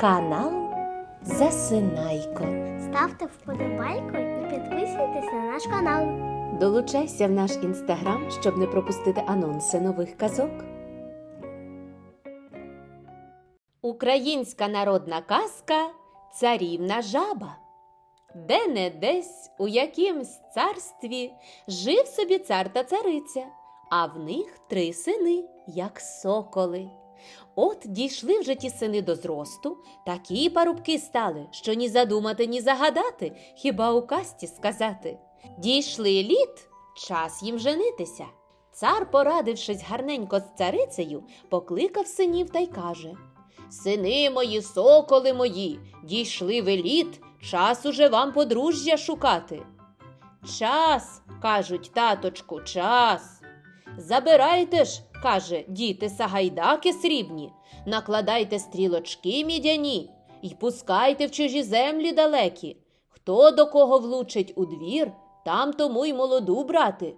Канал Засинайко. Ставте вподобайку і підписуйтесь на наш канал. Долучайся в наш інстаграм, щоб не пропустити анонси нових казок. Українська народна казка Царівна жаба. Де не десь у якимсь царстві жив собі цар та цариця, а в них три сини, як соколи. От дійшли вже ті сини до зросту, такі парубки стали, що ні задумати, ні загадати, хіба у касті сказати. Дійшли літ, час їм женитися. Цар, порадившись гарненько з царицею, покликав синів та й каже: Сини мої, соколи мої, дійшли ви літ, час уже вам подружжя шукати. Час, кажуть, таточку, час. Забирайте ж, каже, діти сагайдаки срібні, накладайте стрілочки мідяні і пускайте в чужі землі далекі. Хто до кого влучить у двір, там тому й молоду брати.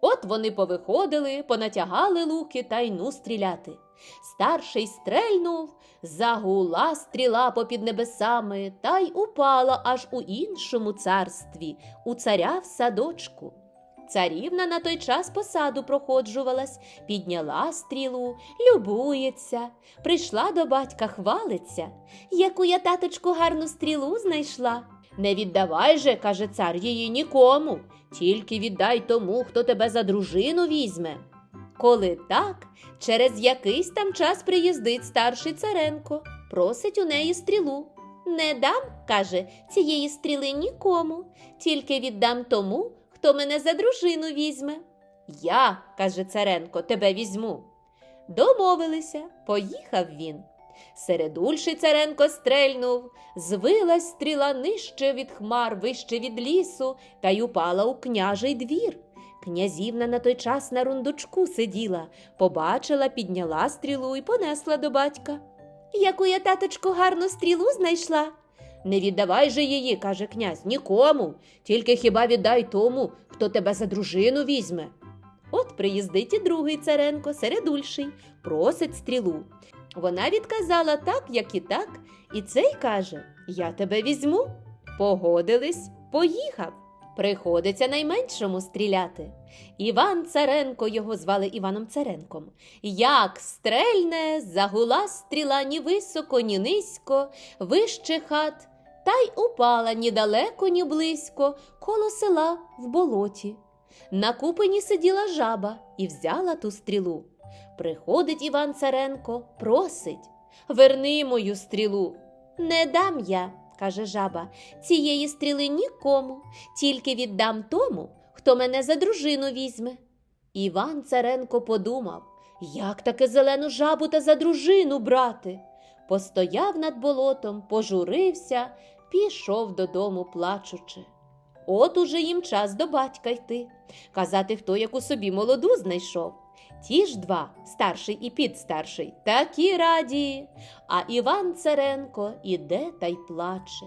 От вони повиходили, понатягали луки та й ну стріляти. Старший стрельнув, загула стріла попід небесами, та й упала аж у іншому царстві, у царя в садочку. Царівна на той час по саду проходжувалась, підняла стрілу, любується, прийшла до батька, хвалиться. Яку я таточку гарну стрілу знайшла. Не віддавай же, каже цар, її нікому, тільки віддай тому, хто тебе за дружину візьме. Коли так, через якийсь там час приїздить старший царенко, просить у неї стрілу. Не дам, каже, цієї стріли нікому, тільки віддам тому, хто мене за дружину візьме. Я, каже царенко, тебе візьму. Домовилися, поїхав він. Середульший царенко стрельнув, звилась стріла нижче від хмар, вище від лісу, та й упала у княжий двір. Князівна на той час на рундучку сиділа, побачила, підняла стрілу і понесла до батька. Яку я, таточку, гарну стрілу знайшла. Не віддавай же її, каже князь, нікому, тільки хіба віддай тому, хто тебе за дружину візьме. От приїздить і другий царенко, середульший, просить стрілу. Вона відказала так, як і так, і цей каже: Я тебе візьму. Погодились, поїхав. Приходиться найменшому стріляти. Іван Царенко його звали Іваном Царенком. Як стрельне, загула стріла ні високо, ні низько, вище хат, та й упала ні далеко, ні близько, коло села в болоті. На купині сиділа жаба і взяла ту стрілу. Приходить Іван Царенко, просить Верни мою стрілу. Не дам я, каже жаба, цієї стріли нікому, тільки віддам тому, хто мене за дружину візьме. Іван Царенко подумав, як таки зелену жабу та за дружину брати. Постояв над болотом, пожурився, пішов додому, плачучи. От уже їм час до батька йти, казати, хто яку собі молоду знайшов. Ті ж два, старший і підстарший, такі раді. А Іван Царенко іде та й плаче.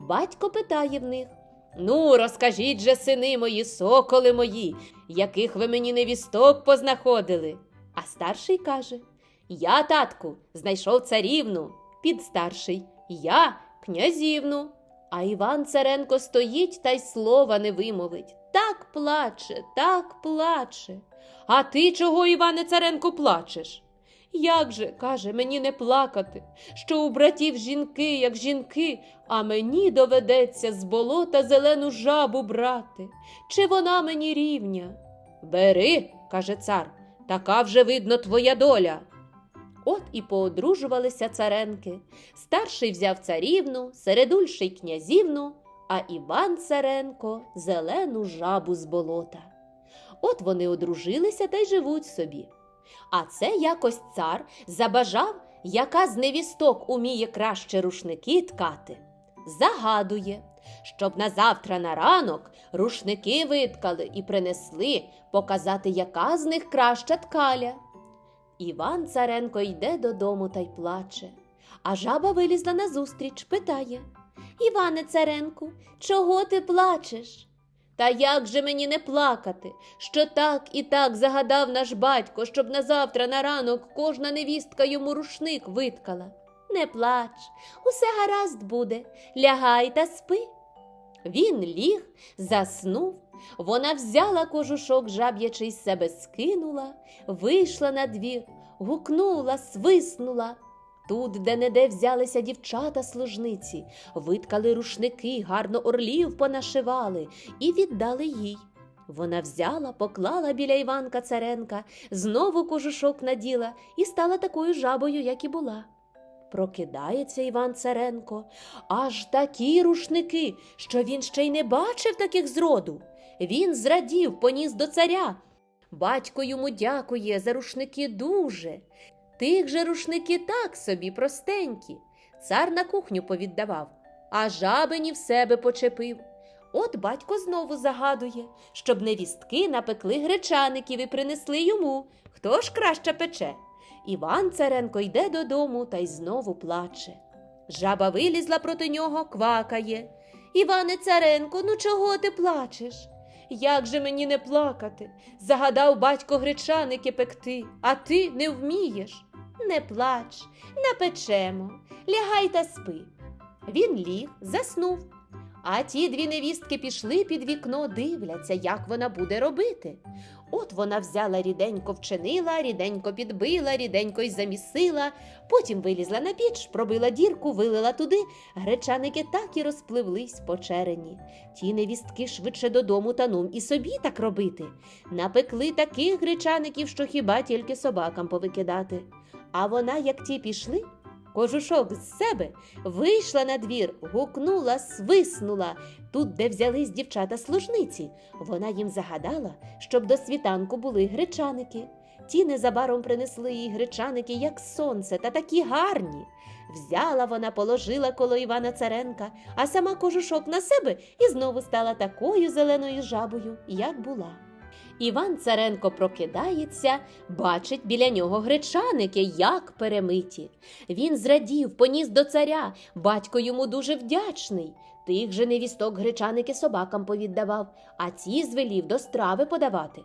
Батько питає в них Ну, розкажіть же, сини мої, соколи мої, яких ви мені невісток познаходили. А старший каже Я, татку, знайшов царівну, підстарший, я князівну. А Іван Царенко стоїть та й слова не вимовить. Так плаче, так плаче. А ти чого, Іване Царенко, плачеш? Як же, каже, мені не плакати, що у братів жінки, як жінки, а мені доведеться з болота зелену жабу брати. Чи вона мені рівня? Бери, каже цар, така вже видно твоя доля. От і поодружувалися царенки. Старший взяв царівну, середульший князівну, а Іван Царенко зелену жабу з болота. От вони одружилися та й живуть собі. А це якось цар забажав, яка з невісток уміє краще рушники ткати. Загадує, щоб на завтра на ранок рушники виткали і принесли показати, яка з них краща ткаля. Іван Царенко йде додому та й плаче. А жаба вилізла назустріч, питає Іване Царенку, чого ти плачеш? Та як же мені не плакати, що так і так загадав наш батько, щоб на завтра на ранок кожна невістка йому рушник виткала. Не плач, усе гаразд буде, лягай та спи. Він ліг, заснув. Вона взяла кожушок жаб'ячий з себе скинула, вийшла на двір, гукнула, свиснула. Тут, де неде взялися дівчата служниці, виткали рушники, гарно орлів понашивали і віддали їй. Вона взяла, поклала біля Іванка Царенка, знову кожушок наділа і стала такою жабою, як і була. Прокидається Іван Царенко, аж такі рушники, що він ще й не бачив таких зроду. Він зрадів, поніс до царя. Батько йому дякує за рушники дуже. Тих же рушники так собі простенькі. Цар на кухню повіддавав, а жабині в себе почепив. От батько знову загадує, щоб невістки напекли гречаників і принесли йому. Хто ж краще пече? Іван Царенко йде додому та й знову плаче. Жаба вилізла проти нього, квакає. Іване Царенко, ну чого ти плачеш? Як же мені не плакати? Загадав батько гречаники пекти, а ти не вмієш. Не плач, напечемо, лягай та спи. Він ліг, заснув. А ті дві невістки пішли під вікно, дивляться, як вона буде робити. От вона взяла ріденько вчинила, ріденько підбила, ріденько й замісила, потім вилізла на піч, пробила дірку, вилила туди. Гречаники так і розпливлись по черені. Ті невістки швидше додому та нум і собі так робити. Напекли таких гречаників, що хіба тільки собакам повикидати. А вона, як ті пішли, кожушок з себе вийшла на двір, гукнула, свиснула. Тут, де взялись дівчата служниці, вона їм загадала, щоб до світанку були гречаники. Ті незабаром принесли їй гречаники, як сонце, та такі гарні. Взяла вона, положила коло Івана Царенка, а сама кожушок на себе і знову стала такою зеленою жабою, як була. Іван Царенко прокидається, бачить біля нього гречаники, як перемиті. Він зрадів, поніс до царя, батько йому дуже вдячний. Тих же невісток гречаники собакам повіддавав, а ці звелів до страви подавати.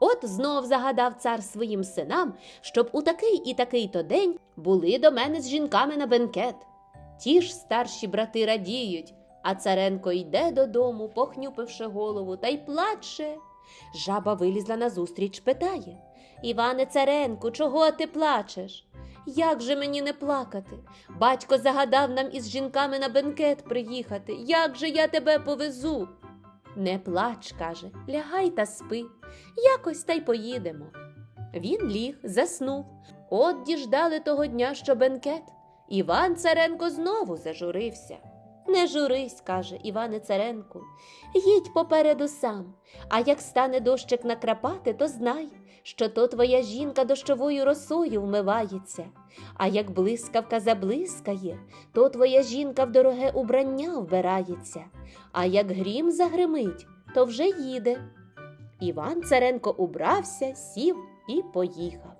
От знов загадав цар своїм синам, щоб у такий і такий то день були до мене з жінками на бенкет. Ті ж старші брати радіють, а царенко йде додому, похнюпивши голову, та й плаче. Жаба вилізла назустріч, питає Іване Царенку, чого ти плачеш? Як же мені не плакати? Батько загадав нам із жінками на бенкет приїхати. Як же я тебе повезу? Не плач, каже, лягай та спи. Якось та й поїдемо. Він ліг, заснув. От діждали того дня, що бенкет. Іван Царенко знову зажурився. Не журись, каже Іване Царенку, їдь попереду сам, а як стане дощик накрапати, то знай, що то твоя жінка дощовою росою вмивається, а як блискавка заблискає, то твоя жінка в дороге убрання вбирається, а як грім загримить, то вже їде. Іван Царенко убрався, сів і поїхав.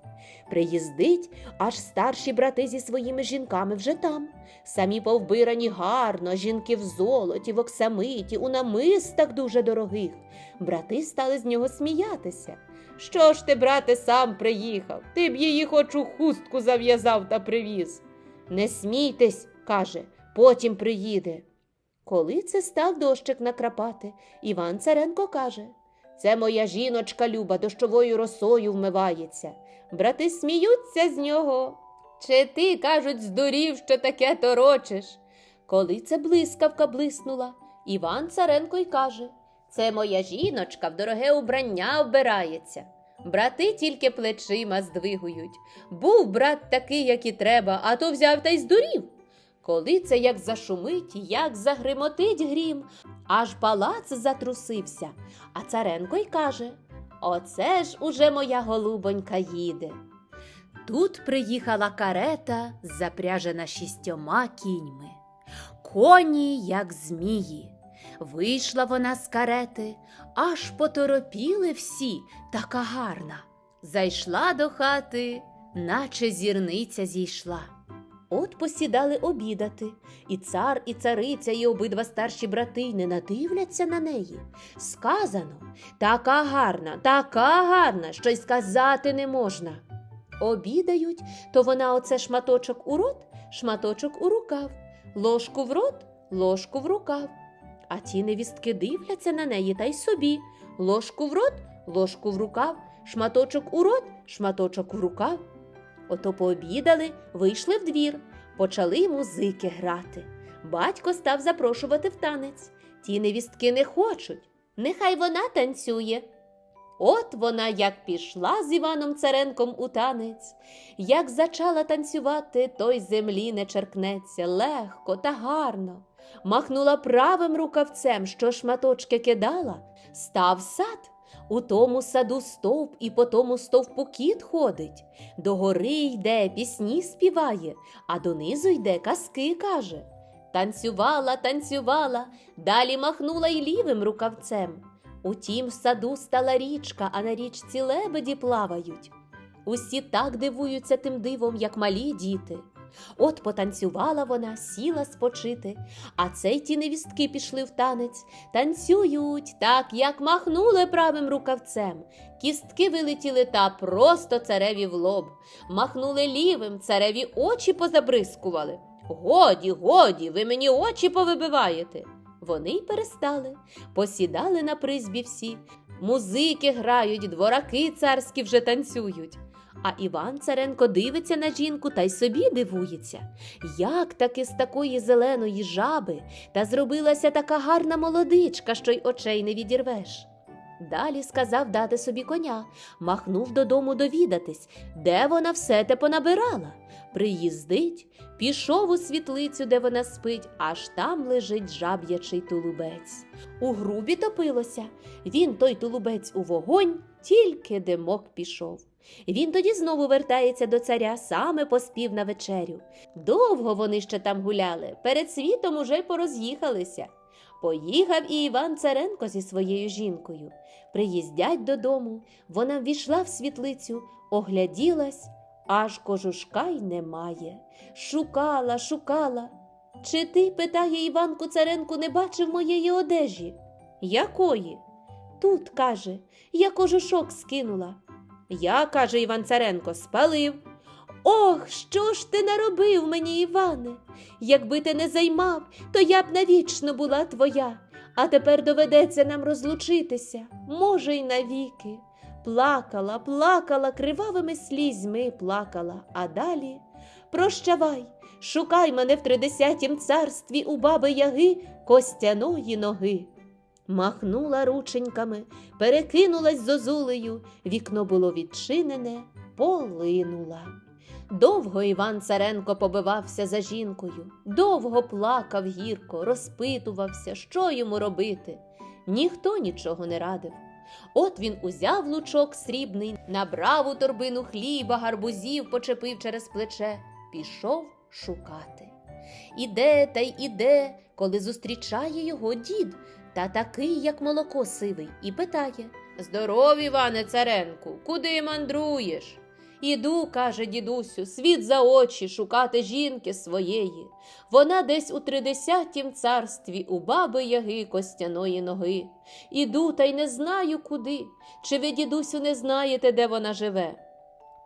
Приїздить, аж старші брати зі своїми жінками вже там. Самі повбирані гарно, жінки в золоті, в оксамиті, у намистах дуже дорогих. Брати стали з нього сміятися. Що ж ти, брате, сам приїхав? Ти б її хоч у хустку зав'язав та привіз. Не смійтесь, каже, потім приїде. Коли це став дощик накрапати, Іван Царенко каже Це моя жіночка Люба дощовою росою вмивається. Брати сміються з нього. Чи ти, кажуть, здурів, що таке торочиш? Коли це блискавка блиснула, Іван Царенко й каже Це моя жіночка в дороге убрання вбирається. Брати тільки плечима здвигують. Був брат такий, як і треба, а то взяв та й здурів. Коли це як зашумить, як загримотить грім, аж палац затрусився, а царенко й каже Оце ж уже моя голубонька їде. Тут приїхала карета, запряжена шістьома кіньми. Коні, як змії. Вийшла вона з карети, аж поторопіли всі, така гарна. Зайшла до хати, наче зірниця зійшла. От посідали обідати, і цар, і цариця, і обидва старші брати не надивляться на неї. Сказано, така гарна, така гарна, що й сказати не можна. Обідають, то вона оце шматочок у рот, шматочок у рукав, ложку в рот, ложку в рукав. А ті невістки дивляться на неї та й собі. Ложку в рот, ложку в рукав, шматочок у рот, шматочок в рукав. Ото пообідали, вийшли в двір, почали музики грати. Батько став запрошувати в танець. Ті невістки не хочуть. Нехай вона танцює. От вона як пішла з Іваном Царенком у танець, як зачала танцювати, той землі не черкнеться легко та гарно. Махнула правим рукавцем, що шматочки кидала, став сад. У тому саду стовп і по тому стовпу кіт ходить. До гори йде, пісні співає, а донизу йде казки каже. Танцювала, танцювала, далі махнула й лівим рукавцем. Утім, в саду стала річка, а на річці лебеді плавають. Усі так дивуються тим дивом, як малі діти. От потанцювала вона, сіла спочити, а цей ті невістки пішли в танець, танцюють так, як махнули правим рукавцем. Кістки вилетіли та просто цареві в лоб. Махнули лівим, цареві очі позабрискували. Годі, годі, ви мені очі повибиваєте. Вони й перестали, посідали на призбі всі, музики грають, двораки царські вже танцюють. А Іван Царенко дивиться на жінку та й собі дивується, як таки з такої зеленої жаби та зробилася така гарна молодичка, що й очей не відірвеш. Далі сказав дати собі коня, махнув додому довідатись, де вона все те понабирала. Приїздить, пішов у світлицю, де вона спить, аж там лежить жаб'ячий тулубець. У грубі топилося, він той тулубець у вогонь, тільки димок пішов. Він тоді знову вертається до царя, саме поспів на вечерю. Довго вони ще там гуляли, перед світом уже й пороз'їхалися. Поїхав і Іван Царенко зі своєю жінкою. Приїздять додому, вона ввійшла в світлицю, огляділась, аж кожушка й немає. Шукала, шукала. Чи ти, питає Іванку Царенку, не бачив моєї одежі? Якої? Тут, каже, я кожушок скинула. Я, каже Іван Царенко, спалив. Ох, що ж ти наробив мені, Іване? Якби ти не займав, то я б навічно була твоя, а тепер доведеться нам розлучитися, може, й навіки. Плакала, плакала, кривавими слізьми плакала, а далі прощавай, шукай мене в тридесятім царстві у баби яги костяної ноги. Махнула рученьками, перекинулась зозулею, вікно було відчинене, полинула. Довго Іван Царенко побивався за жінкою, довго плакав гірко, розпитувався, що йому робити. Ніхто нічого не радив. От він узяв лучок срібний, набрав у торбину хліба, гарбузів, почепив через плече, пішов шукати. Іде та й іде, коли зустрічає його дід, та такий, як молоко сивий, і питає Здоров, Іване Царенку, куди мандруєш? Іду, каже дідусю, світ за очі шукати жінки своєї. Вона десь у тридесятім царстві у баби яги костяної ноги. Іду та й не знаю куди. Чи ви, дідусю, не знаєте, де вона живе?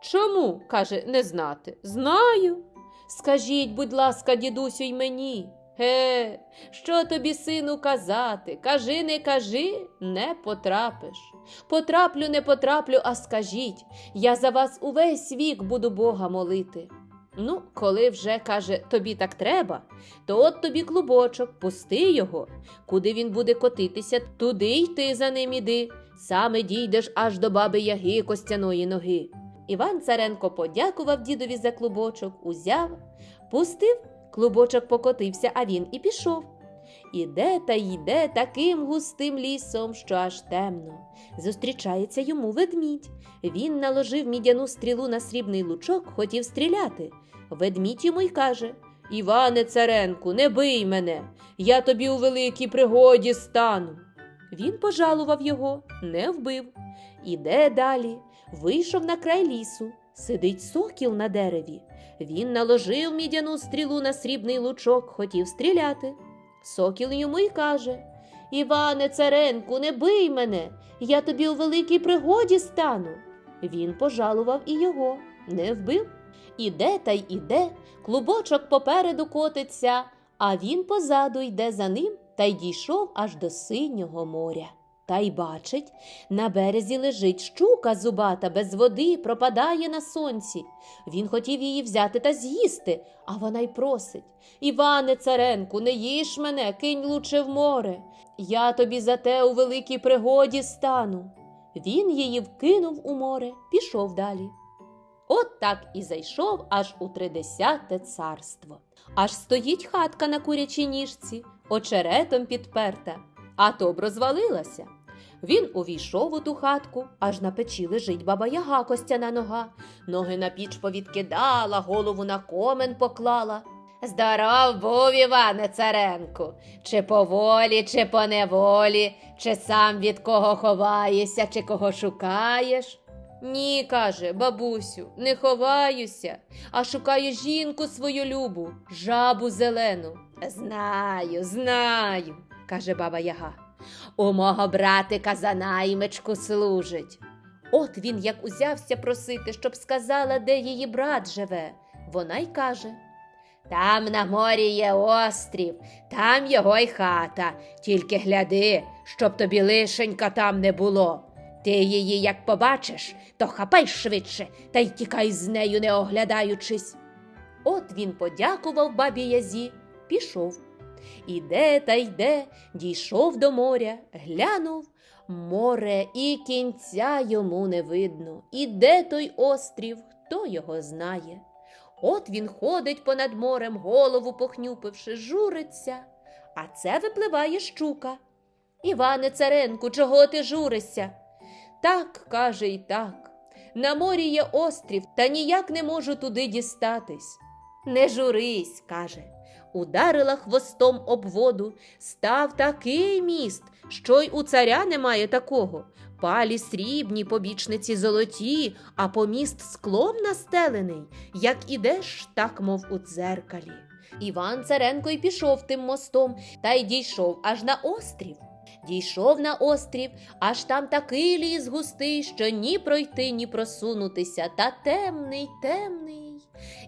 Чому? каже, не знати. Знаю. Скажіть, будь ласка, дідусю, й мені. Ге, що тобі, сину, казати? Кажи, не кажи, не потрапиш. Потраплю, не потраплю, а скажіть, я за вас увесь вік буду Бога молити. Ну, коли вже, каже, тобі так треба, то от тобі клубочок, пусти його. Куди він буде котитися, туди й ти за ним іди. Саме дійдеш аж до баби яги костяної ноги. Іван Царенко подякував дідові за клубочок, узяв, пустив, клубочок покотився, а він і пішов. Іде та йде таким густим лісом, що аж темно. Зустрічається йому ведмідь. Він наложив мідяну стрілу на срібний лучок, хотів стріляти. Ведмідь йому й каже Іване Царенку, не бий мене, я тобі у великій пригоді стану. Він пожалував його, не вбив. Іде далі, вийшов на край лісу, сидить сокіл на дереві. Він наложив мідяну стрілу на срібний лучок, хотів стріляти. Сокіл йому й каже Іване Царенку, не бий мене, я тобі у великій пригоді стану. Він пожалував і його, не вбив. Іде та й іде, клубочок попереду котиться, а він позаду йде за ним та й дійшов аж до синього моря. Та й бачить, на березі лежить щука зубата, без води, пропадає на сонці. Він хотів її взяти та з'їсти, а вона й просить Іване Царенку, не їж мене, кинь луче в море. Я тобі за те у великій пригоді стану. Він її вкинув у море, пішов далі. От так і зайшов аж у тридесяте царство. Аж стоїть хатка на курячій ніжці, очеретом підперта, а то б розвалилася. Він увійшов у ту хатку, аж на печі лежить баба яга костяна нога, ноги на піч повідкидала, голову на комен поклала. Здоров був, Іване Царенку, чи по волі, чи по неволі, чи сам від кого ховаєшся, чи кого шукаєш? Ні, каже, бабусю, не ховаюся, а шукаю жінку свою любу, жабу зелену. Знаю, знаю, каже баба Яга. У мого братика за наймичку служить. От він як узявся просити, щоб сказала, де її брат живе. Вона й каже. Там на морі є острів, там його й хата. Тільки гляди, щоб тобі лишенька там не було. Ти її, як побачиш, то хапай швидше та й тікай з нею, не оглядаючись. От він подякував бабі Язі, пішов. Іде та йде, дійшов до моря, глянув. Море і кінця йому не видно. І де той острів, хто його знає. От він ходить понад морем, голову похнюпивши, журиться, а це випливає щука. Іване Царенку, чого ти журишся? Так, каже і так. На морі є острів, та ніяк не можу туди дістатись. Не журись, каже. Ударила хвостом об воду, став такий міст, що й у царя немає такого. Палі срібні, побічниці золоті, а поміст склом настелений, як ідеш, так мов у дзеркалі. Іван Царенко й пішов тим мостом та й дійшов аж на острів. Дійшов на острів, аж там такий ліс густий, що ні пройти, ні просунутися, та темний, темний.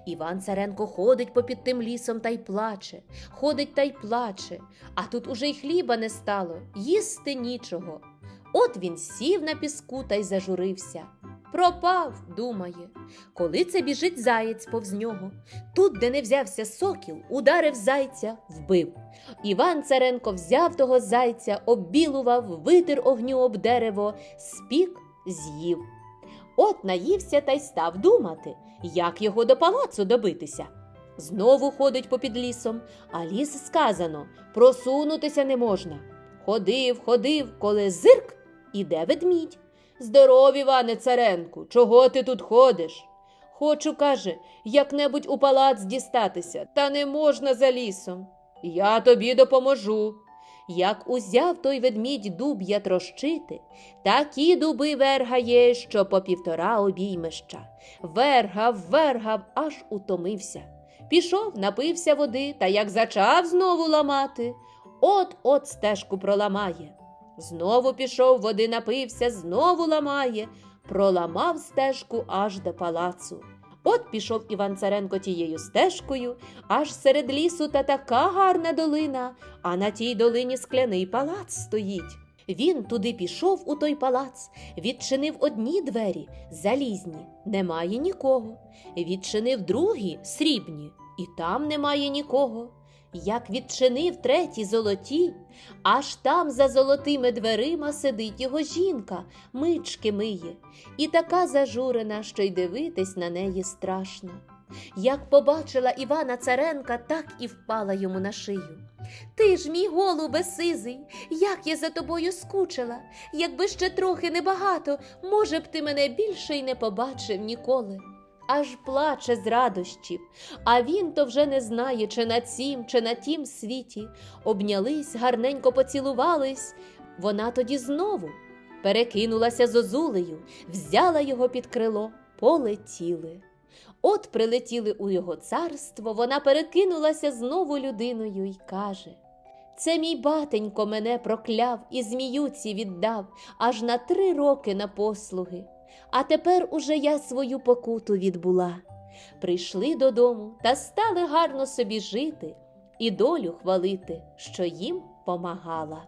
Іван Царенко ходить попід тим лісом та й плаче, ходить та й плаче, а тут уже й хліба не стало, їсти нічого. От він сів на піску та й зажурився. Пропав, думає, коли це біжить заєць повз нього. Тут, де не взявся сокіл, ударив зайця, вбив. Іван Царенко взяв того зайця, оббілував, витер огню об дерево, спік, з'їв. От наївся та й став думати, як його до палацу добитися. Знову ходить попід лісом, а ліс сказано просунутися не можна. Ходив, ходив, коли зирк, іде ведмідь. Здоров, Іване Царенку, чого ти тут ходиш? Хочу, каже, як-небудь у палац дістатися, та не можна за лісом. Я тобі допоможу. Як узяв той ведмідь дуб'я трощити, такі дуби вергає, що по півтора обіймища. Вергав, вергав, аж утомився. Пішов, напився води, та як зачав знову ламати, от-от стежку проламає. Знову пішов, води напився, знову ламає, проламав стежку аж до палацу. От пішов Іван Царенко тією стежкою, аж серед лісу та така гарна долина, а на тій долині скляний палац стоїть. Він туди пішов у той палац, відчинив одні двері, залізні, немає нікого. Відчинив другі срібні, і там немає нікого. Як відчинив треті золоті, аж там за золотими дверима сидить його жінка, мички миє, і така зажурена, що й дивитись на неї страшно. Як побачила Івана Царенка, так і впала йому на шию. Ти ж, мій голубе сизий, як я за тобою скучила, якби ще трохи небагато, може б ти мене більше й не побачив ніколи. Аж плаче з радощів, а він то вже не знає, чи на цім, чи на тім світі. Обнялись, гарненько поцілувались. Вона тоді знову перекинулася зозулею, взяла його під крило, полетіли. От прилетіли у його царство, вона перекинулася знову людиною й каже Це мій батенько мене прокляв і зміюці віддав аж на три роки на послуги. А тепер уже я свою покуту відбула. прийшли додому та стали гарно собі жити і долю хвалити, що їм помагала.